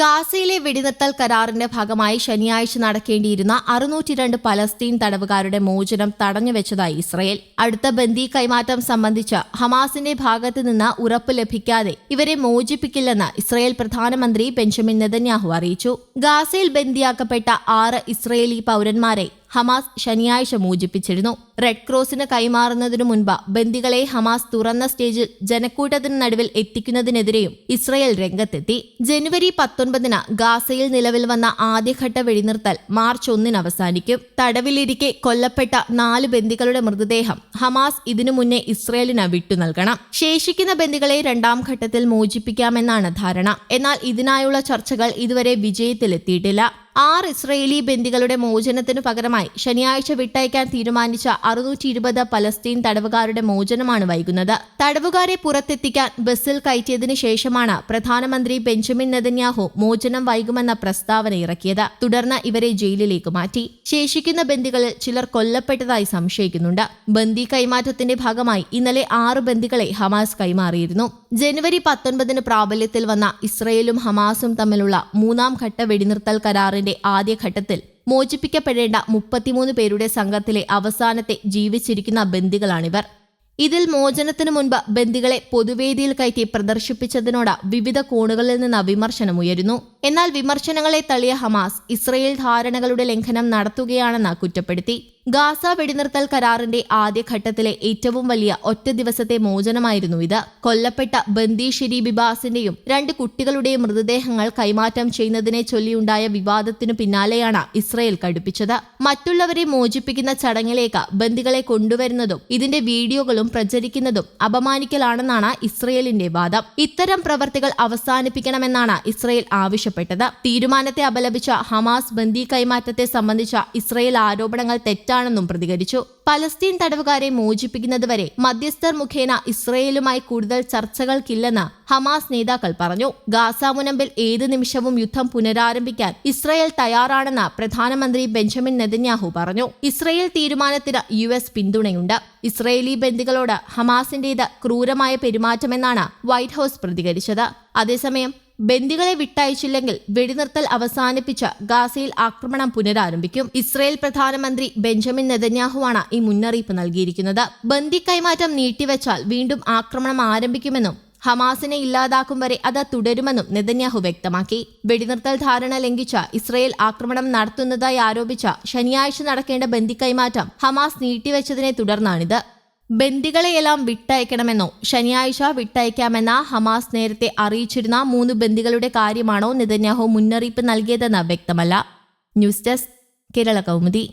ഗാസയിലെ വെടിനിർത്തൽ കരാറിന്റെ ഭാഗമായി ശനിയാഴ്ച നടക്കേണ്ടിയിരുന്ന അറുന്നൂറ്റി രണ്ട് പലസ്തീൻ തടവുകാരുടെ മോചനം തടഞ്ഞുവെച്ചതായി ഇസ്രയേൽ. അടുത്ത ബന്ദി കൈമാറ്റം സംബന്ധിച്ച് ഹമാസിന്റെ ഭാഗത്ത് നിന്ന് ഉറപ്പ് ലഭിക്കാതെ ഇവരെ മോചിപ്പിക്കില്ലെന്ന് ഇസ്രയേൽ പ്രധാനമന്ത്രി ബെഞ്ചമിൻ നെതന്യാഹു അറിയിച്ചു. ഗാസയിൽ ബന്ദിയാക്കപ്പെട്ട ആറ് ഇസ്രയേലി പൌരന്മാരെ ഹമാസ് ശനിയാഴ്ച മോചിപ്പിച്ചിരുന്നു. റെഡ് ക്രോസിന് കൈമാറുന്നതിനു മുൻപ് ബന്ദികളെ ഹമാസ് തുറന്ന സ്റ്റേജിൽ ജനക്കൂട്ടത്തിന് നടുവിൽ എത്തിക്കുന്നതിനെതിരെയും ഇസ്രയേൽ രംഗത്തെത്തി. ജനുവരി പത്തൊൻപതിന് ഗാസയിൽ നിലവിൽ വന്ന ആദ്യഘട്ട വെടിനിർത്തൽ മാർച്ച് ഒന്നിന് അവസാനിക്കും. തടവിലിരിക്കെ കൊല്ലപ്പെട്ട നാല് ബന്ദികളുടെ മൃതദേഹം ഹമാസ് ഇതിനു മുന്നേ ഇസ്രയേലിന് വിട്ടു നൽകണം. ശേഷിക്കുന്ന ബന്ദികളെ രണ്ടാം ഘട്ടത്തിൽ മോചിപ്പിക്കാമെന്നാണ് ധാരണ. എന്നാൽ ഇതിനായുള്ള ചർച്ചകൾ ഇതുവരെ വിജയത്തിലെത്തിയിട്ടില്ല. ആറ് ഇസ്രയേലി ബന്ദികളുടെ മോചനത്തിനു പകരമായി ശനിയാഴ്ച വിട്ടയക്കാൻ തീരുമാനിച്ച അറുന്നൂറ്റി ഇരുപത് പലസ്തീൻ തടവുകാരുടെ മോചനമാണ് വൈകുന്നത്. തടവുകാരെ പുറത്തെത്തിക്കാൻ ബസ്സിൽ കയറ്റിയതിനു ശേഷമാണ് പ്രധാനമന്ത്രി ബെഞ്ചമിൻ നെതന്യാഹു മോചനം വൈകുമെന്ന പ്രസ്താവന ഇറക്കിയത്. തുടർന്ന് ഇവരെ ജയിലിലേക്ക് മാറ്റി. ശേഷിക്കുന്ന ബന്ദികളിൽ ചിലർ കൊല്ലപ്പെട്ടതായി സംശയിക്കുന്നുണ്ട്. ബന്ദി കൈമാറ്റത്തിന്റെ ഭാഗമായി ഇന്നലെ ആറ് ബന്ദികളെ ഹമാസ് കൈമാറിയിരുന്നു. ജനുവരി പത്തൊൻപതിന് പ്രാബല്യത്തിൽ വന്ന ഇസ്രയേലും ഹമാസും തമ്മിലുള്ള മൂന്നാം ഘട്ട വെടിനിർത്തൽ കരാറിന്റെ ആദ്യഘട്ടത്തിൽ മോചിപ്പിക്കപ്പെടേണ്ട മുപ്പത്തിമൂന്ന് പേരുടെ സംഘത്തിലെ അവസാനത്തെ ജീവിച്ചിരിക്കുന്ന ബന്ദികളാണിവർ. ഇതിൽ മോചനത്തിനു മുൻപ് ബന്ദികളെ പൊതുവേദിയിൽ കയറ്റി പ്രദർശിപ്പിച്ചതിനോട് വിവിധ കോണുകളിൽ നിന്ന് വിമർശനമുയരുന്നു എന്നാൽ വിമർശനങ്ങളെ തള്ളിയ ഹമാസ് ഇസ്രയേൽ ധാരണകളുടെ ലംഘനം നടത്തുകയാണെന്ന് കുറ്റപ്പെടുത്തി. ഗാസ വെടിനിർത്തൽ കരാറിന്റെ ആദ്യഘട്ടത്തിലെ ഏറ്റവും വലിയ ഒറ്റ ദിവസത്തെ മോചനമായിരുന്നു ഇത്. കൊല്ലപ്പെട്ട ബന്ദി ബിബാസിന്റെയും രണ്ട് കുട്ടികളുടെയും മൃതദേഹങ്ങൾ കൈമാറ്റം ചെയ്യുന്നതിനെ ചൊല്ലിയുണ്ടായ വിവാദത്തിനു പിന്നാലെയാണ് ഇസ്രയേൽ കടുപ്പിച്ചത്. മറ്റുള്ളവരെ മോചിപ്പിക്കുന്ന ചടങ്ങിലേക്ക് ബന്ദികളെ കൊണ്ടുവരുന്നതും ഇതിന്റെ വീഡിയോകളും പ്രചരിക്കുന്നതും അപമാനിക്കലാണെന്നാണ് ഇസ്രയേലിന്റെ വാദം. ഇത്തരം പ്രവർത്തികൾ അവസാനിപ്പിക്കണമെന്നാണ് ഇസ്രയേൽ ആവശ്യപ്പെട്ടത്. തീരുമാനത്തെ അപലപിച്ച ഹമാസ് ബന്ദി കൈമാറ്റത്തെ സംബന്ധിച്ച ഇസ്രയേൽ ആരോപണങ്ങൾ തെറ്റാണെന്നും പ്രതികരിച്ചു. പലസ്തീൻ തടവുകാരെ മോചിപ്പിക്കുന്നതുവരെ മധ്യസ്ഥർ മുഖേന ഇസ്രയേലുമായി കൂടുതൽ ചർച്ചകൾക്കില്ലെന്ന് ഹമാസ് നേതാക്കൾ പറഞ്ഞു. ഗാസ മുനമ്പിൽ ഏത് നിമിഷവും യുദ്ധം പുനരാരംഭിക്കാൻ ഇസ്രയേൽ തയ്യാറാണെന്ന് പ്രധാനമന്ത്രി ബെഞ്ചമിൻ നെതന്യാഹു പറഞ്ഞു. ഇസ്രയേൽ തീരുമാനത്തിന് യു എസ് പിന്തുണയുണ്ട്. ഇസ്രയേലി ബന്ദികളോട് ഹമാസിന്റേത് ക്രൂരമായ പെരുമാറ്റമെന്നാണ് വൈറ്റ് ഹൌസ് പ്രതികരിച്ചത്. അതേസമയം ബന്ദികളെ വിട്ടയച്ചില്ലെങ്കിൽ വെടിനിർത്തൽ അവസാനിപ്പിച്ച് ഗാസയിൽ ആക്രമണം പുനരാരംഭിക്കും. ഇസ്രയേൽ പ്രധാനമന്ത്രി ബെഞ്ചമിൻ നെതന്യാഹുവാണ് ഈ മുന്നറിയിപ്പ് നൽകിയിരിക്കുന്നത്. ബന്ദി കൈമാറ്റം നീട്ടിവെച്ചാൽ വീണ്ടും ആക്രമണം ആരംഭിക്കുമെന്നും ഹമാസിനെ ഇല്ലാതാക്കും വരെ അത് തുടരുമെന്നും നെതന്യാഹു വ്യക്തമാക്കി. വെടിനിർത്തൽ ധാരണ ലംഘിച്ച ഇസ്രയേൽ ആക്രമണം നടത്തുന്നതായി ആരോപിച്ച ശനിയാഴ്ച നടക്കേണ്ട ബന്ദി കൈമാറ്റം ഹമാസ് നീട്ടിവെച്ചതിനെ തുടർന്നാണിത്. ബന്ദികളെയെല്ലാം വിട്ടയക്കണമെന്നോ ശനിയാഴ്ച വിട്ടയക്കാമെന്ന ഹമാസ് നേരത്തെ അറിയിച്ചിരുന്ന മൂന്ന് ബന്ദികളുടെ കാര്യമാണോ നെതന്യാഹു മുന്നറിയിപ്പ് നൽകിയതെന്ന് വ്യക്തമല്ല. News desk Kerala Kaumudi.